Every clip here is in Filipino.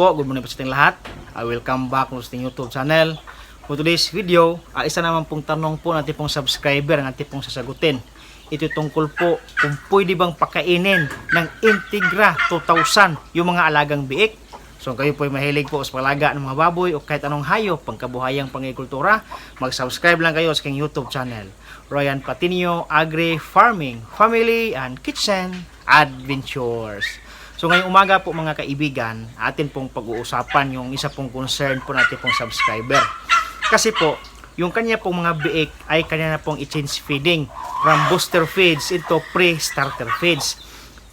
Po, good morning po sa ating lahat. I welcome back sa ating YouTube channel. For today's video, ah, isa naman pong tanong po natin pong subscriber ang ating pong sasagutin. Ito tungkol po kung pwede bang pakainin ng Integra 2000 yung mga alagang biik. So kayo po ay mahilig po sa palaga ng mga baboy o kahit anong hayop, pangkabuhayang pangikultura, mag-subscribe lang kayo sa aking YouTube channel. Royan Patinio Agri Farming, Family and Kitchen Adventures. So ngayong umaga po mga kaibigan, atin pong pag-uusapan yung isa pong concern po natin pong subscriber. Kasi po, yung kanya pong mga biik ay kanya na pong i-change feeding from booster feeds into pre-starter feeds.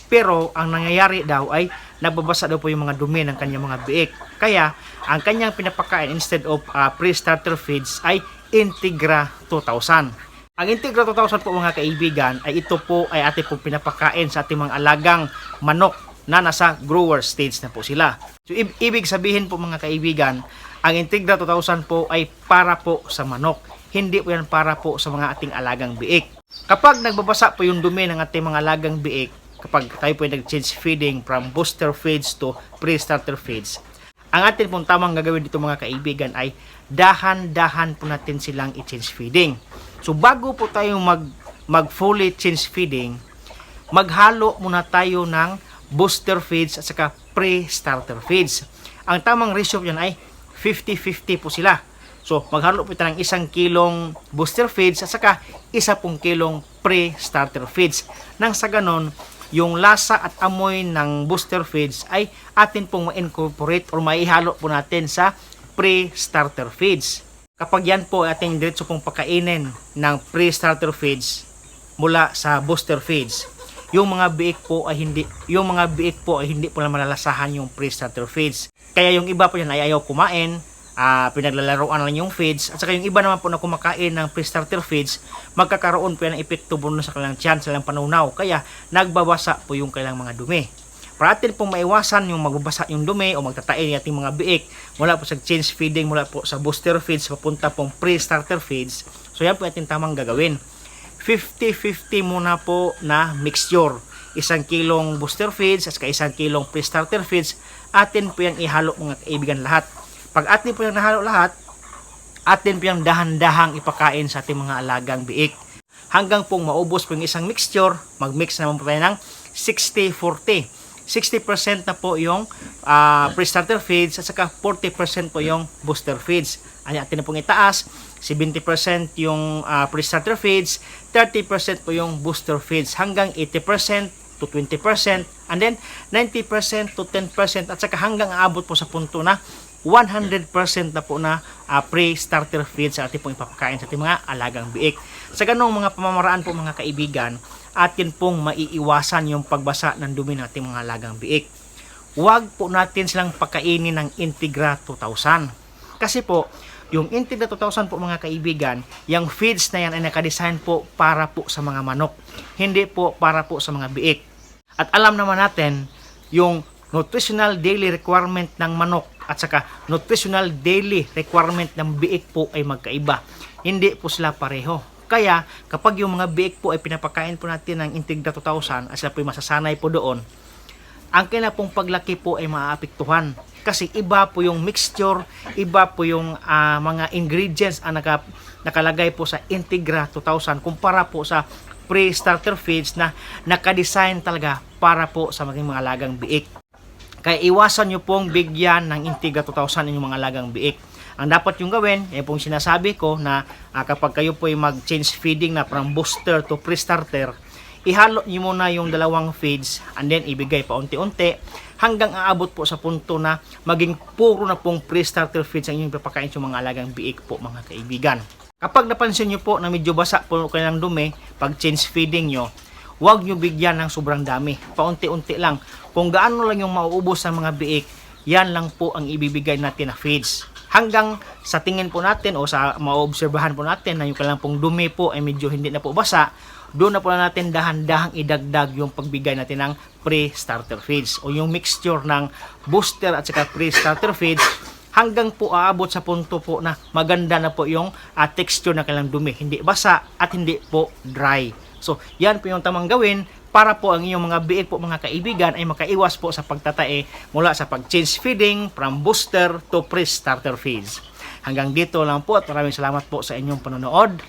Pero ang nangyayari daw ay nagbabasa daw po yung mga dumi ng kanyang mga biik. Kaya ang kanyang pinapakain instead of uh, pre-starter feeds ay Integra 2000. Ang Integra 2000 po mga kaibigan ay ito po ay ating pong pinapakain sa ating mga alagang manok na nasa grower stage na po sila. So i- ibig sabihin po mga kaibigan, ang Integra 2000 po ay para po sa manok. Hindi po yan para po sa mga ating alagang biik. Kapag nagbabasa po yung dumi ng ating mga alagang biik, kapag tayo po ay nag-change feeding from booster feeds to pre-starter feeds, ang atin pong tamang gagawin dito mga kaibigan ay dahan-dahan po natin silang i-change feeding. So bago po tayo mag, mag fully change feeding, maghalo muna tayo ng booster feeds at saka pre-starter feeds. Ang tamang ratio yan ay 50-50 po sila. So, maghalo po tayo ng isang kilong booster feeds at saka isa pong kilong pre-starter feeds. Nang sa ganon, yung lasa at amoy ng booster feeds ay atin pong ma-incorporate or maihalo po natin sa pre-starter feeds. Kapag yan po ating diretso pong pakainin ng pre-starter feeds mula sa booster feeds, yung mga biik po ay hindi yung mga biik po ay hindi po na malalasahan yung pre-starter feeds. Kaya yung iba po yan ay ayaw kumain, ah pinaglalaroan lang yung feeds at saka yung iba naman po na kumakain ng pre-starter feeds, magkakaroon po yan ng epekto po sa kanilang tiyan, sa panunaw. Kaya nagbabasa po yung kanilang mga dumi. Para atin pong maiwasan yung magbabasa yung dumi o magtatae yung ating mga biik mula po sa change feeding, mula po sa booster feeds, papunta pong pre-starter feeds. So yan po ating tamang gagawin. 50-50 muna po na mixture. Isang kilong booster feeds at isang kilong pre-starter feeds. Atin po yung ihalo mga kaibigan lahat. Pag atin po yung nahalo lahat, atin po yung dahan-dahang ipakain sa ating mga alagang biik. Hanggang pong maubos po yung isang mixture, mag-mix naman po tayo ng 60-40. 60% na po yung ah, pre-starter feeds at saka 40% po yung booster feeds. Ano atin na pong itaas, 70% yung ah, pre-starter feeds, 30% po yung booster feeds, hanggang 80% to 20%, and then 90% to 10%, at saka hanggang aabot po sa punto na 100% na po na ah, pre-starter feeds sa ating pong ipapakain sa ating mga alagang biik. Sa ganong mga pamamaraan po mga kaibigan, atin pong maiiwasan yung pagbasa ng dumi ng ating mga alagang biik. Huwag po natin silang pakainin ng Integra 2000. Kasi po, yung Integra 2000 po mga kaibigan, yung feeds na yan ay nakadesign po para po sa mga manok. Hindi po para po sa mga biik. At alam naman natin, yung nutritional daily requirement ng manok at saka nutritional daily requirement ng biik po ay magkaiba. Hindi po sila pareho. Kaya kapag yung mga biik po ay pinapakain po natin ng Integra 2000 at sila po ay masasanay po doon, ang kailangan pong paglaki po ay maaapektuhan. Kasi iba po yung mixture, iba po yung ah, mga ingredients ang naka, nakalagay po sa Integra 2000 kumpara po sa pre-starter feeds na nakadesign talaga para po sa mga mga lagang biik. Kaya iwasan nyo pong bigyan ng Integra 2000 inyong mga lagang biik. Ang dapat yung gawin, eh pong sinasabi ko na ah, kapag kayo po ay mag-change feeding na from booster to pre-starter, ihalo nyo muna yung dalawang feeds and then ibigay pa unti-unti hanggang aabot po sa punto na maging puro na pong pre-starter feeds ang inyong papakain sa mga alagang biik po mga kaibigan. Kapag napansin nyo po na medyo basa po kayo ng dumi, pag change feeding nyo, huwag nyo bigyan ng sobrang dami. Paunti-unti lang. Kung gaano lang yung mauubos ng mga biik, yan lang po ang ibibigay natin na feeds. Hanggang sa tingin po natin o sa maobserbahan po natin na yung kailang pong dumi po ay medyo hindi na po basa, doon na po na natin dahan-dahang idagdag yung pagbigay natin ng pre-starter feeds o yung mixture ng booster at saka pre-starter feeds hanggang po aabot sa punto po na maganda na po yung ah, texture ng kailang dumi. Hindi basa at hindi po dry. So, yan po yung tamang gawin para po ang inyong mga biik po mga kaibigan ay makaiwas po sa pagtatae mula sa pag-change feeding from booster to pre-starter feeds. Hanggang dito lang po at maraming salamat po sa inyong panonood.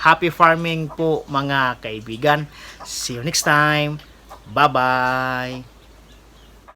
Happy farming po mga kaibigan. See you next time. Bye-bye.